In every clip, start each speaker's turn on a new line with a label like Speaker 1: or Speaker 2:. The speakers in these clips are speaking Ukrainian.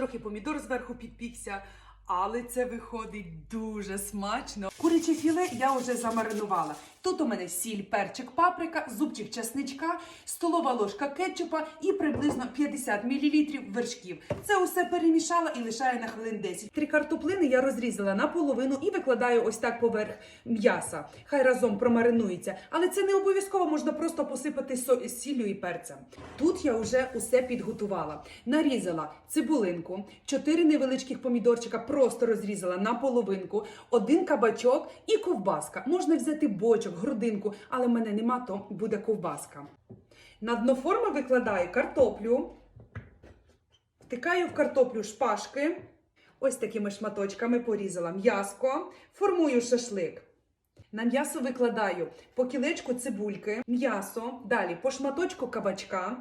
Speaker 1: трохи помідор зверху підпікся. Але це виходить дуже смачно. Куряче філе я вже замаринувала. Тут у мене сіль, перчик, паприка, зубчик часничка, столова ложка кетчупа і приблизно 50 мл вершків. Це усе перемішала і лишаю на хвилин 10. Три картоплини я розрізала наполовину і викладаю ось так поверх м'яса. Хай разом промаринується. Але це не обов'язково можна просто посипати сіллю і перцем. Тут я вже усе підготувала. Нарізала цибулинку, чотири невеличких помідорчика просто розрізала на половинку, один кабачок і ковбаска. Можна взяти бочок, грудинку, але в мене нема, то буде ковбаска. На дно форми викладаю картоплю, втикаю в картоплю шпажки. Ось такими шматочками порізала м'яско, формую шашлик. На м'ясо викладаю по кілечку цибульки, м'ясо, далі по шматочку кабачка,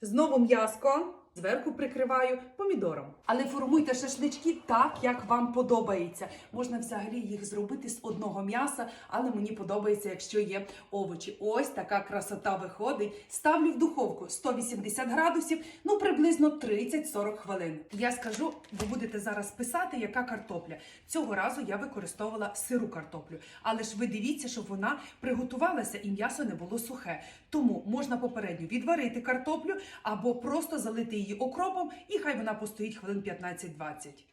Speaker 1: знову м'яско, зверху прикриваю помідором. Але формуйте шашлички так, як вам подобається. Можна взагалі їх зробити з одного м'яса, але мені подобається, якщо є овочі. Ось така красота виходить. Ставлю в духовку 180 градусів, ну приблизно 30-40 хвилин. Я скажу, ви будете зараз писати, яка картопля. Цього разу я використовувала сиру картоплю. Але ж ви дивіться, щоб вона приготувалася і м'ясо не було сухе. Тому можна попередньо відварити картоплю або просто залити її окропом, і хай вона постоїть хвилин 15-20.